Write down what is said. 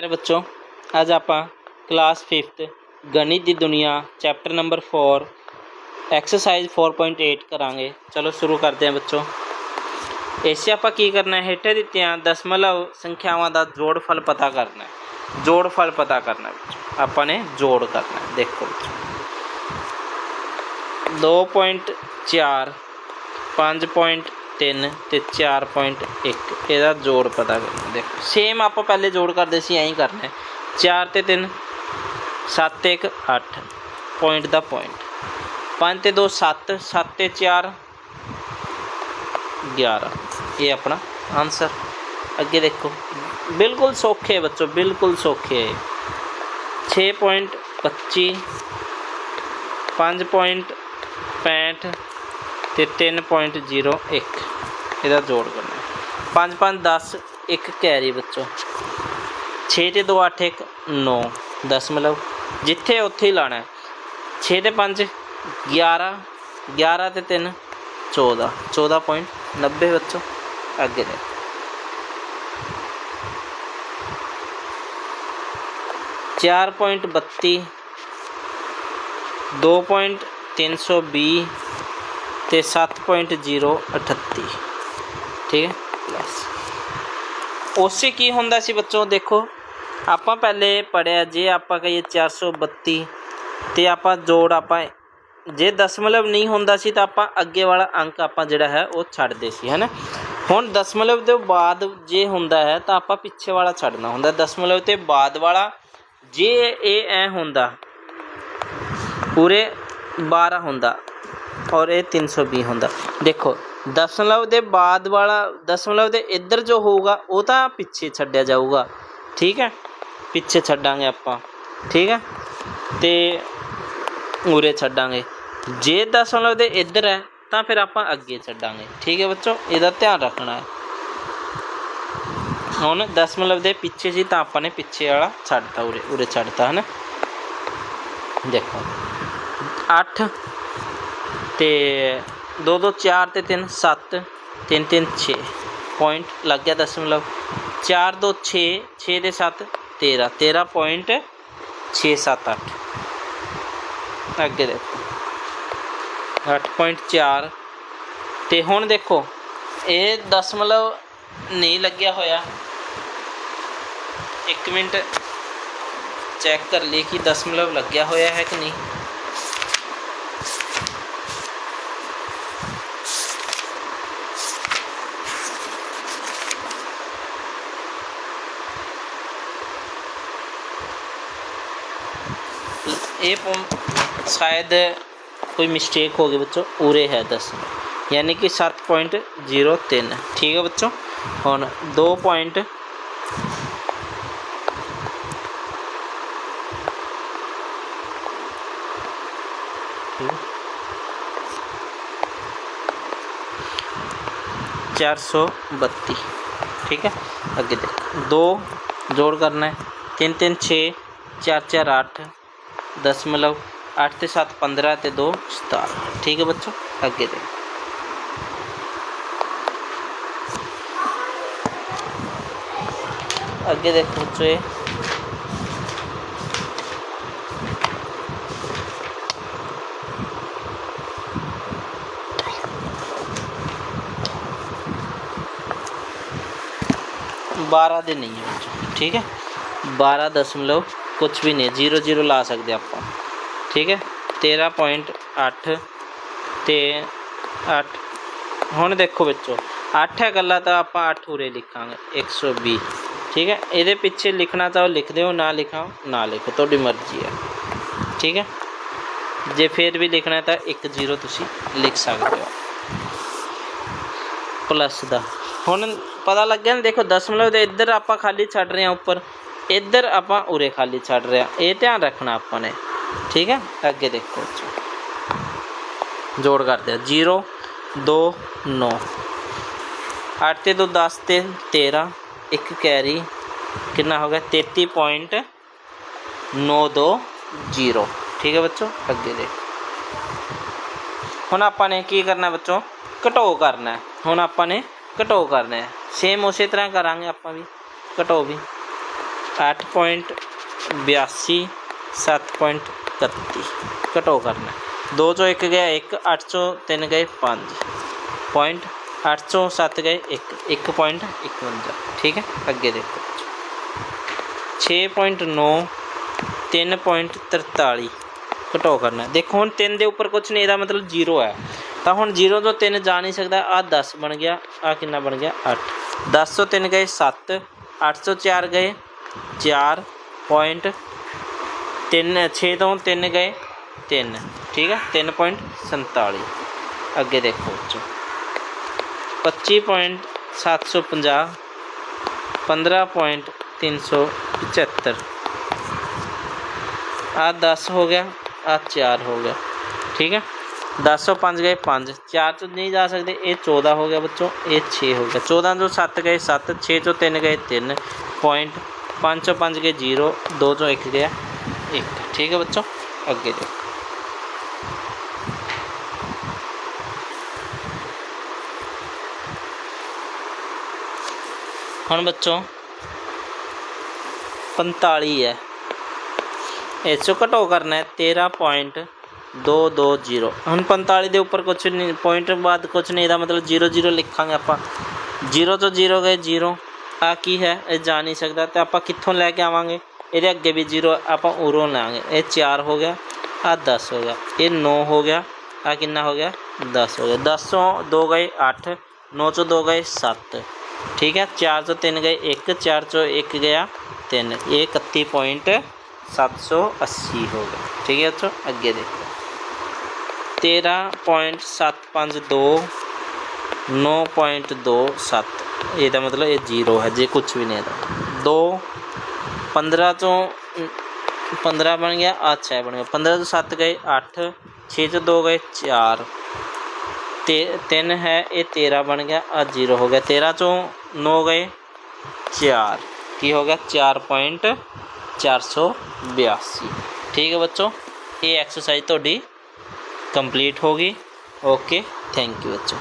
ਪਿਆਰੇ ਬੱਚੋ ਅੱਜ ਆਪਾਂ ਕਲਾਸ 5th ਗਣਿਤ ਦੀ ਦੁਨੀਆ ਚੈਪਟਰ ਨੰਬਰ 4 ਐਕਸਰਸਾਈਜ਼ 4.8 ਕਰਾਂਗੇ ਚਲੋ ਸ਼ੁਰੂ ਕਰਦੇ ਹਾਂ ਬੱਚੋ ਇਸ 'ਚ ਆਪਾਂ ਕੀ ਕਰਨਾ ਹੈ ਹੇਠਾਂ ਦਿੱਤੀਆਂ ਦਸ਼ਮਲਵ ਸੰਖਿਆਵਾਂ ਦਾ ਜੋੜਫਲ ਪਤਾ ਕਰਨਾ ਹੈ ਜੋੜਫਲ ਪਤਾ ਕਰਨਾ ਹੈ ਬੱਚੋ ਆਪਾਂ ਨੇ ਜੋੜ ਕਰਨਾ ਹੈ ਦੇਖੋ ਬੱਚੋ 2.4 5.3 ਤੇ 4.1 ਇਹਦਾ ਜੋੜ ਪਤਾ ਕਰਨਾ ਦੇਖੋ ਸੇਮ ਆਪਾਂ ਪਹਿਲੇ ਜੋੜ ਕਰਦੇ ਸੀ ਐਂ ਹੀ ਕਰਨਾ ਹੈ 4 ਤੇ 3 7 1 8 ਪੁਆਇੰਟ ਦਾ ਪੁਆਇੰਟ 5 ਤੇ 2 7 7 ਤੇ 4 11 ਇਹ ਆਪਣਾ ਆਨਸਰ ਅੱਗੇ ਦੇਖੋ ਬਿਲਕੁਲ ਸੌਖੇ ਹੈ ਬੱਚੋ ਬਿਲਕੁਲ ਸੌਖੇ ਹੈ 6.25 5.65 ਤੇ 3.01 ਇਹਦਾ ਜੋੜ ਕਰਨਾ ਹੈ। 5 5 10 ਇੱਕ ਕੈਰੀ ਬੱਚੋ 6 ਤੇ 2 8 1 9 ਦਸ਼ਮਲਵ ਜਿੱਥੇ ਉੱਥੇ ਹੀ ਲਾਣਾ ਹੈ। 6 ਤੇ 5 11 11 ਤੇ 3 14 14.90 ਬੱਚੋ ਅੱਗੇ ਦੇ ਚਾਰ ਪੁਆਇੰਟ ਬੱਤੀ, ਦੋ ਪੁਆਇੰਟ ਤਿੰਨ ਸੌ ਵੀਹ ਤੇ ਸੱਤ ਪੁਆਇੰਟ ਜ਼ੀਰੋ ਅਠੱਤੀ। ਠੀਕ ਹੈ? ਪਲੱਸ ਉਸੇ ਕੀ ਹੁੰਦਾ ਸੀ ਬੱਚੋ ਦੇਖੋ ਆਪਾਂ ਪਹਿਲੇ ਪੜਿਆ ਜੇ ਆਪਾਂ ਕਹੀਏ 432 ਤੇ ਆਪਾਂ ਜੋੜ ਆਪਾਂ ਜੇ ਦਸ਼ਮਲਵ ਨਹੀਂ ਹੁੰਦਾ ਸੀ ਤਾਂ ਆਪਾਂ ਅੱਗੇ ਵਾਲਾ ਅੰਕ ਆਪਾਂ ਜਿਹੜਾ ਹੈ ਉਹ ਛੱਡਦੇ ਸੀ ਹੈਨਾ ਹੁਣ ਦਸ਼ਮਲਵ ਦੇ ਬਾਅਦ ਜੇ ਹੁੰਦਾ ਹੈ ਤਾਂ ਆਪਾਂ ਪਿੱਛੇ ਵਾਲਾ ਛੱਡਣਾ ਹੁੰਦਾ ਦਸ਼ਮਲਵ ਤੇ ਬਾਅਦ ਵਾਲਾ ਜੇ ਇਹ ਐ ਹੁੰਦਾ ਪੂਰੇ 12 ਹੁੰਦਾ ਔਰ ਇਹ 320 ਹੁੰਦਾ। ਦੇਖੋ ਦਸ਼ਮਲਵ ਦੇ ਬਾਅਦ ਵਾਲਾ ਦਸ਼ਮਲਵ ਦੇ ਇੱਧਰ ਜੋ ਹੋਊਗਾ, ਉਹ ਤਾਂ ਪਿੱਛੇ ਛੱਡਿਆ ਜਾਊਗਾ। ਠੀਕ ਹੈ? ਪਿੱਛੇ ਛੱਡਾਂਗੇ ਆਪਾਂ। ਠੀਕ ਹੈ? ਤੇ ਉਰੇ ਛੱਡਾਂਗੇ। ਜੇ ਦਸ਼ਮਲਵ ਦੇ ਇੱਧਰ ਹੈ, ਤਾਂ ਫਿਰ ਆਪਾਂ ਅੱਗੇ ਛੱਡਾਂਗੇ। ਠੀਕ ਹੈ ਬੱਚੋ? ਇਹਦਾ ਧਿਆਨ ਰੱਖਣਾ ਹੈ। ਹੁਣ ਦਸ਼ਮਲਵ ਦੇ ਪਿੱਛੇ ਸੀ, ਤਾਂ ਆਪਾਂ ਨੇ ਪਿੱਛੇ ਵਾਲਾ ਛੱਡਤਾ, ਉਰੇ ਉਰੇ ਛੱਡਤਾ ਹੈ ਨਾ ਦੇਖੋ। 8 ਤੇ 2 2 4 ਤੇ 3 7 3 3 6 ਪੁਆਇੰਟ ਲੱਗ ਗਿਆ ਦਸ਼ਮਲਵ 4 2 6 6 ਦੇ 7 13 13 ਪੁਆਇੰਟ 6 7 8 ਅੱਗੇ ਦੇਖੋ। 8.4 ਤੇ ਹੁਣ ਦੇਖੋ, ਇਹ ਦਸ਼ਮਲਵ ਨਹੀਂ ਲੱਗਿਆ ਹੋਇਆ। 1 ਮਿੰਟ ਚੈੱਕ ਕਰ ਲਈ ਕਿ ਦਸ਼ਮਲਵ ਲੱਗਿਆ ਹੋਇਆ ਹੈ ਕਿ ਨਹੀਂ। ये शायद कोई मिस्टेक होगी बच्चों, उरे है दस। यानी कि सात पॉइंट ज़ीरो तीन ठीक है बच्चों? और दो पॉइंट चार सौ बत्ती। ठीक है? अगे देखो। दो जोड़ करना है। तीन तीन, छः, चार चार, आठ। दशमलव अट्ठ से सात पंद्रह से दो सतारह ठीक है बच्चों? अग्गे देखो. अग्गे देखो बच्चों ये. बारह दिन नहीं है बच्चों, ठीक है? बारह दशमलव ਕੁਝ ਵੀ ਨਹੀਂ 0 0 ਲਾ ਸਕਦੇ ਆਪਾਂ। ਠੀਕ ਹੈ? 13.8 ਤੇ 8 ਹੁਣ ਦੇਖੋ ਬੱਚੋ 8 ਹੈ ਗੱਲਾਂ ਤਾਂ ਆਪਾਂ 8 ਉਰੇ ਲਿਖਾਂਗੇ 120 ਠੀਕ ਹੈ? ਇਹਦੇ ਪਿੱਛੇ ਲਿਖਣਾ ਤਾਂ ਉਹ ਲਿਖ ਦਿਓ ਨਾ ਲਿਖਾਓ, ਨਾ ਲਿਖੋ, ਤੁਹਾਡੀ ਮਰਜ਼ੀ ਹੈ। ਠੀਕ ਹੈ? ਜੇ ਫਿਰ ਵੀ ਲਿਖਣਾ ਤਾਂ 1 0 ਤੁਸੀਂ ਲਿਖ ਸਕਦੇ ਹੋ। ਪਲੱਸ ਦਾ। ਹੁਣ ਪਤਾ ਲੱਗਿਆ ਨਾ, ਦੇਖੋ ਦਸ਼ਮਲਵ ਦੇ ਇੱਧਰ ਆਪਾਂ ਖਾਲੀ ਛੱਡ ਰਹੇ ਹਾਂ ਉੱਪਰ। ਇੱਧਰ ਆਪਾਂ ਉਰੇ ਖਾਲੀ ਛੱਡ ਰਿਹਾ ਇਹ ਧਿਆਨ ਰੱਖਣਾ ਆਪਾਂ ਨੇ। ਠੀਕ ਹੈ? ਅੱਗੇ ਦੇਖੋ ਜੋੜ ਕਰਦੇ ਆ 0 2 9 8 ਤੇ 2 10 ਤੇ 13 ਇੱਕ ਕੈਰੀ। ਕਿੰਨਾ ਹੋ ਗਿਆ? 33.920 ਠੀਕ ਹੈ ਬੱਚੋ? ਅੱਗੇ ਦੇਖੋ। ਹੁਣ ਆਪਾਂ ਨੇ ਕੀ ਕਰਨਾ ਬੱਚੋ? ਘਟੋ ਕਰਨਾ ਹੁਣ ਆਪਾਂ ਨੇ ਘਟੋ ਕਰਨਾ ਹੈ। ਸੇਮ ਉਸੇ ਤਰ੍ਹਾਂ ਕਰਾਂਗੇ ਆਪਾਂ ਵੀ। ਘਟੋ ਵੀ। 8.82 7.31 ਘਟੋ ਕਰਨਾ। 2 ਚੋਂ 1 ਗਿਆ 1 8 ਚੋਂ 3 ਗਏ 5 ਪੁਆਇੰਟ 8 ਚੋਂ 7 ਗਏ 1 1.51 ਠੀਕ ਹੈ? ਅੱਗੇ ਦੇਖੋ। 6.9 3.43 ਘਟੋ ਕਰਨਾ। ਦੇਖੋ, ਹੁਣ 3 ਦੇ ਉੱਪਰ ਕੁਝ ਨਹੀਂ, ਇਹਦਾ ਮਤਲਬ 0 ਹੈ। ਤਾਂ ਹੁਣ 0 ਤੋਂ 3 ਜਾ ਨਹੀਂ ਸਕਦਾ। ਆ 10 ਬਣ ਗਿਆ। ਆ ਕਿੰਨਾ ਬਣ ਗਿਆ? 8 10 ਤੋਂ 3 ਗਏ 7 चार पॉइंट तीन, छे तो तीन गए, तीन। ठीक है? तीन पॉइंट संताली। अगे देखो बच्चों। पच्ची पॉइंट सात सौ पंजाह, पंद्रह पॉइंट तीन सौ पचहत्तर। आ दस हो गया, आ चार हो गया। ठीक है? दस सौ पाँच गए पाँच। चार चो नहीं जा सकते ये चौदह हो गया बच्चों ये छे हो गया। चौदह जो सत्त गए सत्त छे चो तीन गए तीन। पॉइंट पाँच सौ पाँच के ज़ीरो, दो सौ एक गया एक। ठीक है बच्चों अगे देखो हम बच्चों पंताली है। इसको घटो करना है, तेरह पॉइंट दो दो ज़ीरो। हम पंताली के उपर कुछ नहीं, पॉइंट बाद कुछ नहीं मतलब ज़ीरो ज़ीरो लिखा आप। ज़ीरो तो ज़ीरो गए, ज़ीरो। ਕੀ ਹੈ ਇਹ ਜਾ ਨਹੀਂ ਸਕਦਾ ਤੇ ਆਪਾਂ ਕਿੱਥੋਂ ਲੈ ਕੇ ਆਵਾਂਗੇ ਇਹਦੇ ਅੱਗੇ ਵੀ 0 ਆਪਾਂ ਉਰੋਂ ਲਾਂਗੇ ਇਹ 4 ਹੋ ਗਿਆ ਆ 10 ਹੋ ਗਿਆ ਇਹ 9 ਹੋ ਗਿਆ ਆ ਕਿੰਨਾ ਹੋ ਗਿਆ 10 ਹੋ ਗਿਆ 10 ਤੋਂ 2 ਗਏ 8 9 ਤੋਂ 2 ਗਏ 7 ਠੀਕ ਹੈ 4 ਤੋਂ 3 ਗਏ 1 4 ਤੋਂ 1 ਗਿਆ 3 ਇਹ 31.780 ਹੋ ਗਿਆ ਠੀਕ ਹੈ ਬੱਚੋ ਅੱਗੇ ਦੇਖੋ 13.752 9.27 ਇਹਦਾ ਮਤਲਬ ਇਹ ਜ਼ੀਰੋ ਹੈ, ਜੇ ਕੁਝ ਵੀ ਨਹੀਂ ਇਹਦਾ 2 15 ਤੋਂ 15 ਬਣ ਗਿਆ ਅੱਛਾ ਇਹ ਬਣ ਗਿਆ। 15 ਤੋਂ 7 ਗਏ 8 6 ਤੋਂ 2 ਗਏ 4 ਤੇ 3 ਹੈ, ਇਹ 13 ਬਣ ਗਿਆ ਆ 0 ਹੋ ਗਿਆ। 13 ਚੋਂ 9 ਗਏ 4 ਕੀ ਹੋ ਗਿਆ? 4.482 ਠੀਕ ਹੈ ਬੱਚੋ, ਇਹ ਐਕਸਰਸਾਈਜ਼ ਤੁਹਾਡੀ ਕੰਪਲੀਟ ਹੋ ਗਈ। ਓਕੇ ਥੈਂਕ ਯੂ ਬੱਚੋ।